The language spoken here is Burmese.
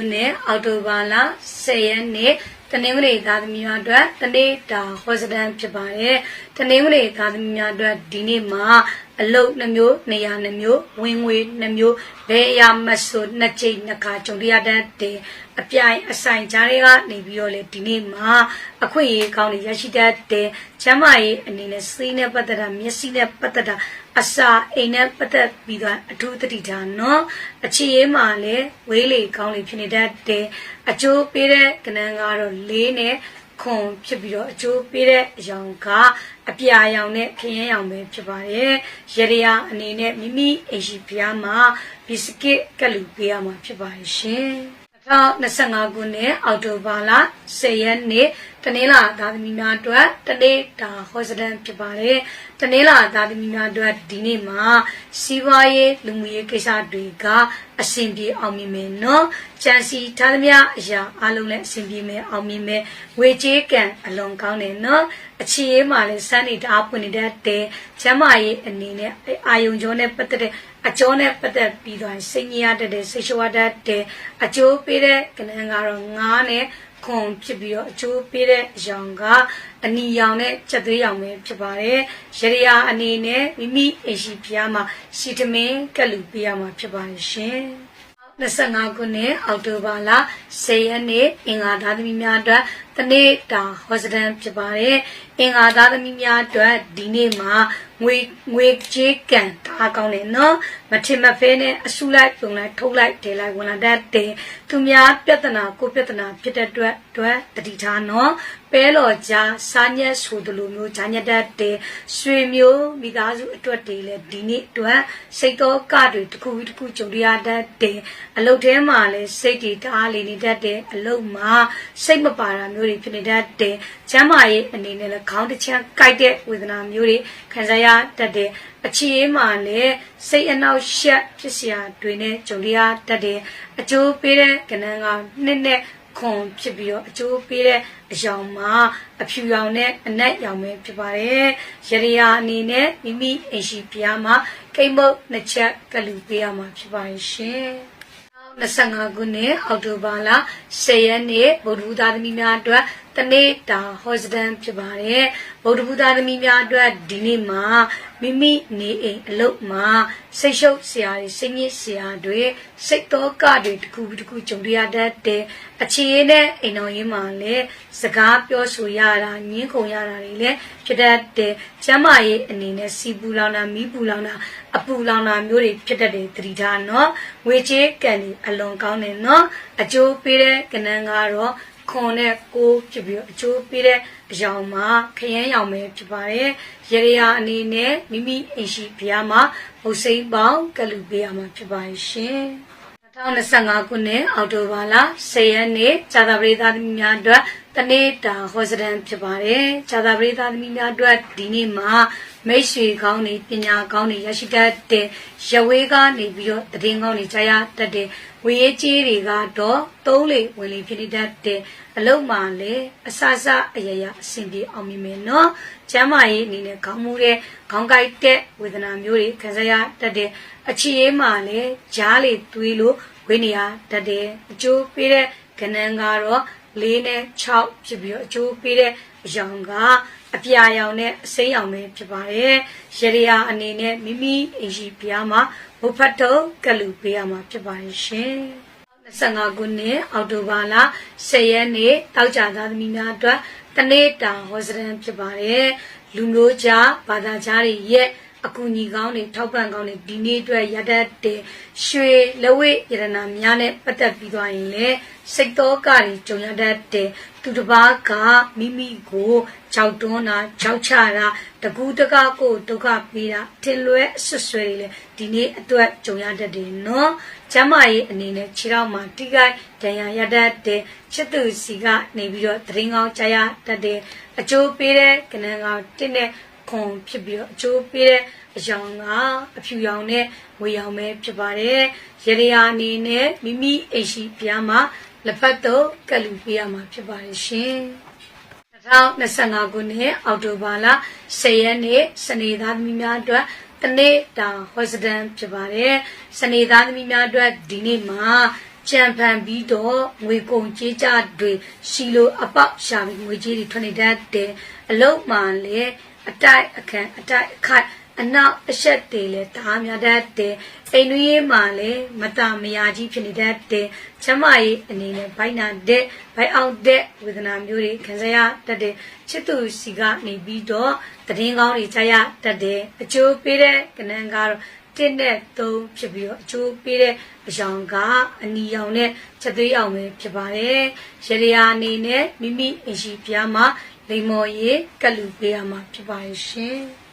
ခုနှစ်အောက်တိုဘာလ10ရက်နေ့ တနင်္ဂနွေသားသမီးများအတွက်တနေ့တာဟောစတန်ဖြစ်ပါတယ်။တနင်္ဂနွေသားသမီးများအတွက်ဒီနေ့မှာအလုတ်နှမျိုးနေရာနှမျိုးဝင်ငွေနှမျိုးဘယ်အရာမဆိုနှစ်ချိန်နှစ်ခါကြုံရတတ်တယ်။အပြိုင်အဆိုင်ကြားတွေကနေပြီးတော့လေဒီနေ့မှာအခွင့်အရေးကောင်းတွေရရှိတတ်တယ်။ကျမ်းမာရေးအနေနဲ့စိတ်နဲ့ပတ်သက်တာမျက်စိနဲ့ပတ်သက်တာအစာအိမ်နဲ့ပတ်သက်ပြီးတော့အထူးသတိထားနော်။အခြေရေးမှာလည်းဝေးလေကောင်းလေဖြစ်နေတတ်တယ်။အကျိုးပေးတဲ့ကဏ္ဍကတော့လေးနဲ့ခွန်ဖြစ်ပြီးတော့အကျိုးပေးတဲ့အရောင်ကအပြာရောင်နဲ့ခရမ်းရောင်ပဲဖြစ်ပါတယ်။ရရရာအနေနဲ့မိမိအိမ်ရှိဖျားမှာဘီစကစ်ကလူပေးရမှာဖြစ်ပါတယ်ရှင်။2025ခုနှစ်အောက်တိုဘာလ10ရက်နေ့ တနင်္လာသားသမီးများအတွက်တနေ့တာဟောစတန်ဖြစ်ပါတယ်။တနင်္လာသားသမီးများအတွက်ဒီနေ့မှာစီးပွားရေးလူမှုရေးကိစ္စတွေကအဆင်ပြေအောင်မြင်မယ်နော်။ကြံစီထားသမျှအရာအလုံးလည်းအဆင်ပြေမယ်အောင်မြင်မယ်။ဝေချေးကံအလွန်ကောင်းတယ်နော်။အခြေရေးမှာလည်းစမ်းနေတအားပွင့်နေတတ်တယ်။ကျမ်းမာရေးအနေနဲ့အာယုံကြောနဲ့ပတ်သက်တဲ့အကျိုးနဲ့ပတ်သက်ပြီးတော့စိတ်ညစ်ရတတ်တယ်စိတ်ရှုရတတ်တယ်အကျိုးပေးတဲ့ကဏ္ဍကတော့ငားနဲ့ ခွန်ဖြစ်ပြီးတော့အကျိုးပေးတဲ့အရောင်ကအနီရောင်နဲ့ချက်သွေးရောင်ပဲဖြစ်ပါတယ်ရရရာအနေနဲ့မိမိအိမ်ရှိဖျားမှာစီတမင်ကက်လူပေးရမှာဖြစ်ပါတယ်ရှင်25ခုနှစ်အောက်တိုဘာလ10ရက်နေ့အင်္ဂါသားသမီးများအတွက် တနေ့တာဟောစတန်ဖြစ်ပါတယ်အင်္ဂါသားသမီးများအတွက်ဒီနေ့မှာငွေငွေကြေးကံတာကောင်းတယ်နော်မထင်မဖဲနဲ့အစုလိုက်ပုံလိုက်ထုတ်လိုက်ဒေလိုက်ဝင်လာတတ်တယ်သူများပြဿနာကိုပြဿနာဖြစ်တဲ့အတွက်အတွက်တတိထားနော်ပဲလော်ကြားစားညက်ဆိုသလိုမျိုးဂျာညက်တတ်တယ်ရွှေမျိုးမိသားစုအတွက်တွေလည်းဒီနေ့အတွက်စိတ်တော်ကတွေတစ်ခုပြီးတစ်ခုကြုံရတတ်တယ်အလုတ်ထဲမှာလည်းစိတ်တွေတအားလေးနေတတ်တယ်အလုတ်မှာစိတ်မပါတာမျိုးတွေဖြစ်နေတတ်တယ်ကျမ်းမာရေးအနေနဲ့လည်းခေါင်းတစ်ချမ်းကိုက်တဲ့ဝေဒနာမျိုးတွေခံစားရတတ်တယ်အခြေအေးမှာလည်းစိတ်အနှောက်ယှက်ဖြစ်စရာတွေနဲ့ကြုံရတတ်တယ်အကျိုးပေးတဲ့ကဏ္ဍကနှစ်နဲ့ခွန်ဖြစ်ပြီးတော့အကျိုးပေးတဲ့အယောင်မှာအဖြူရောင်နဲ့အနက်ရောင်ပဲဖြစ်ပါတယ်။ရရရာအနေနဲ့မိမိအိမ်ရှိပြားမှာကိမ့်မုတ်နှစ်ချက်ကလူပေးရမှာဖြစ်ပါတယ်ရှင်။ 25ခုနှစ်အောက်တိုဘာလ10ရက်နေ့ဗုဒ္ဓဘုရားသမီးများအတွက်တနေ့တာဟောစတန်ဖြစ်ပါတယ်ဗုဒ္ဓဘုရားသမီးများအတွက်ဒီနေ့မှာမိမိနေအိမ်အလုပ်မှာစိတ်ရှုပ်စရာတွေစိတ်ညစ်စရာတွေစိတ်တော့ကတွေတခုတခုကြုံရတတ်တဲ့အခြေအနေနဲ့အိမ်တော်ရင်းမှာလည်းစကားပြောဆိုရတာညင်းခုန်ရတာတွေလည်းဖြစ်တတ်တဲ့ကျမ်းမာရေးအနေနဲ့စီပူလောင်တာမီးပူလောင်တာအပူလောင်တာမျိုးတွေဖြစ်တတ်တယ်သတိထားနော်ငွေချေးကန်ဒီအလွန်ကောင်းတယ်နော်အကျိုးပေးတဲ့ကဏ္ဍကတော့ ခွန်နဲ့ကိုဖြစ်ပြီးအကျိုးပေးတဲ့အယောင်မှာခရမ်းရောင်ပဲဖြစ်ပါတယ်။ရရရာအနေနဲ့မိမိအိမ်ရှိဘုရားမှာမုတ်စိမ့်ပေါင်းကလူပေးရမှာဖြစ်ပါရှင်။2025ခုနှစ်အောက်တိုဘာလ10ရက်နေ့ဇာတာပရိသတ်သမီးများအတွက်တနေ့တာဟောစတန်ဖြစ်ပါတယ်။ဇာတာပရိသတ်သမီးများအတွက်ဒီနေ့မှာမိတ်ဆွေကောင်းနေပညာကောင်းနေရရှိတတ်တဲ့ရဝေးကနေပြီးတော့တည်င်းကောင်းနေကြရတတ်တဲ့ဝေးကြီးတွေကတော့သုံးလေဝင်လေဖြစ်နေတတ်တဲ့အလုံးမှလည်းအဆအဆအယယအဆင်ပြေအောင်မြင်မယ်နော်ကျမ်းမာရေးအနေနဲ့ခေါင်းမူတဲ့ခေါင်းကိုက်တဲ့ဝေဒနာမျိုးတွေခံစားရတတ်တဲ့အခြေအေးမှလည်းကြားလေသွေးလို့ဝိနေရတတ်တဲ့အကျိုးပေးတဲ့ကဏ္ဍကတော့ ၄နဲ့6ဖြစ်ပြီးတော့အကျိုးပေးတဲ့အယောင်ကအပြာရောင်နဲ့အစိမ်းရောင်ပဲဖြစ်ပါတယ်။ရရရာအနေနဲ့မိမိအင်ရှိပြားမှာဘုဖတ်တော့ကလူပေးရမှာဖြစ်ပါတယ်ရှင်။25ခုနှစ်အောက်တိုဘာလ10ရက်နေ့တောက်ကြသားသမီးများအတွက်တနေ့တာဟောစရန်ဖြစ်ပါတယ်။လူမျိုးကြားဘာသာကြားတွေရဲ့ အကူညီကောင်းတွေထောက်ပံ့ကောင်းတွေဒီနေ့အတွက်ရတတ်တဲ့ရွှေလဝိရတနာများနဲ့ပတ်သက်ပြီးသွားရင်လည်းစိတ်တော်ကတွေကြုံရတတ်တဲ့သူတစ်ပါးကမိမိကိုကြောက်တွန်းတာကြောက်ချတာတကူးတကကိုဒုက္ခပေးတာထင်လွဲအဆွဆွဲတွေလည်းဒီနေ့အတွက်ကြုံရတတ်တယ်နော်ကျမရဲ့အနေနဲ့ခြေထောက်မှာတိကိုက်ဒဏ်ရာရတတ်တဲ့ချစ်သူစီကနေပြီးတော့တရင်ကောင်းကြားရတတ်တဲ့အကျိုးပေးတဲ့ကဏ္ဍကတင်းတဲ့ ခွန်ဖြစ်ပြီးတော့အကျိုးပေးတဲ့အယောင်ကအဖြူရောင်နဲ့ဝေရောင်ပဲဖြစ်ပါတယ်ရရရာအနေနဲ့မိမိအိမ်ရှိပြားမှာလက်ဖက်တော့ကလူပေးရမှာဖြစ်ပါတယ်ရှင်2025ခုနှစ်အောက်တိုဘာလ10ရက်နေ့စနေသားသမီးများအတွက်တနေ့တာဟောစတန်ဖြစ်ပါတယ်စနေသားသမီးများအတွက်ဒီနေ့မှာကြံဖန်ပြီးတော့ငွေကုန်ကြေးကြတွေရှိလို့အပေါက်ရှာပြီးငွေကြေးတွေထွက်နေတတ်တယ်အလုတ်မှလည်း အတိုက်အခန့်အတိုက်အခိုက်အနောက်အဆက်တွေလည်းတအားများတတ်တယ်အိမ်တွင်းရေးမှလည်းမတမယာကြီးဖြစ်နေတတ်တယ်ချမ်းမရေးအနေနဲ့ဘိုင်းနာတဲ့ဘိုင်းအောင်တဲ့ဝေဒနာမျိုးတွေခံစားရတတ်တယ်ချစ်သူစီကနေပြီးတော့တည်င်းကောင်းတွေကြားရတတ်တယ်အကျိုးပေးတဲ့ကဏ္ဍကတော့တစ်နဲ့သုံးဖြစ်ပြီးတော့အကျိုးပေးတဲ့အယောင်ကအနီရောင်နဲ့ချက်သွေးအောင်ပဲဖြစ်ပါတယ်။ရေရာအနေနဲ့မိမိအရှိပြားမှာ လိမ္မော်ရည်ကတ်လူပေးရမှာဖြစ်ပါရဲ့ရှင်။